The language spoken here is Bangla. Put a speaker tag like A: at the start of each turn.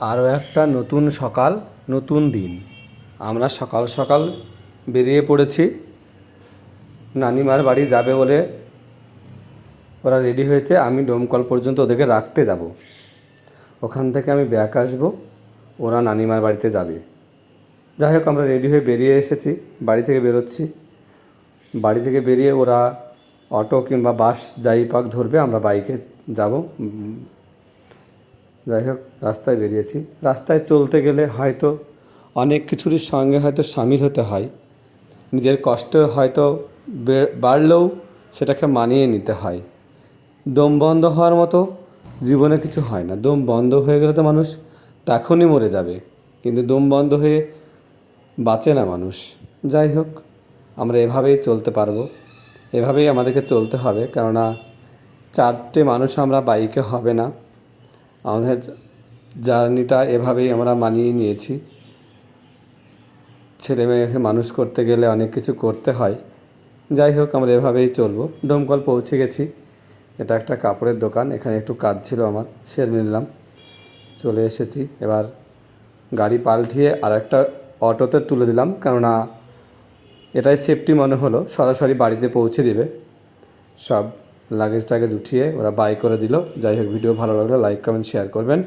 A: আরও একটা নতুন সকাল, নতুন দিন। আমরা সকাল সকাল বেরিয়ে পড়েছি। নানিমার বাড়ি যাবে বলে ওরা রেডি হয়েছে, আমি ডোমকল পর্যন্ত ওদেরকে রাখতে যাব। ওখান থেকে আমি ব্যাক আসব, ওরা নানিমার বাড়িতে যাবে। যাই হোক, আমরা রেডি হয়ে বেরিয়ে এসেছি, বাড়ি থেকে বেরোচ্ছি। বাড়ি থেকে বেরিয়ে ওরা অটো কিংবা বাস, যাই পাক ধরবে, আমরা বাইকে যাব। যাই হোক, রাস্তায় বেরিয়েছি। রাস্তায় চলতে গেলে হয়তো অনেক কিছুরই সঙ্গে হয়তো সামিল হতে হয়। নিজের কষ্ট হয়তো বাড়লেও সেটাকে মানিয়ে নিতে হয়। দম বন্ধ হওয়ার মতো জীবনে কিছু হয় না। দম বন্ধ হয়ে গেলে তো মানুষ তখনই মরে যাবে। কিন্তু দম বন্ধ হয়ে বাঁচে না মানুষ। যাই হোক, আমরা এভাবেই চলতে পারব। এভাবেই আমাদেরকে চলতে হবে। কেননা চারটে মানুষ আমরা বাইকে হবে না। আমাদের জার্নিটা এভাবেই আমরা মানিয়ে নিয়েছি। ছেলে মেয়েকে মানুষ করতে গেলে অনেক কিছু করতে হয়। যাই হোক, আমরা এভাবেই চলবো। ডোমকল পৌঁছে গেছি। এটা একটা কাপড়ের দোকান, এখানে একটু কাজ ছিল আমার, সেরে নিলাম চলে এসেছি। এবার গাড়ি পাল্টিয়ে আর একটা অটোতে তুলে দিলাম, কেননা এটাই সেফটি মনে হলো, সরাসরি বাড়িতে পৌঁছে দিবে। সব লাগেজ টাগেজ উঠিয়ে ওরা বাই করে দিল। যাই হোক ভিডিও ভালো লাগলে লাইক কমেন্ট শেয়ার করবেন।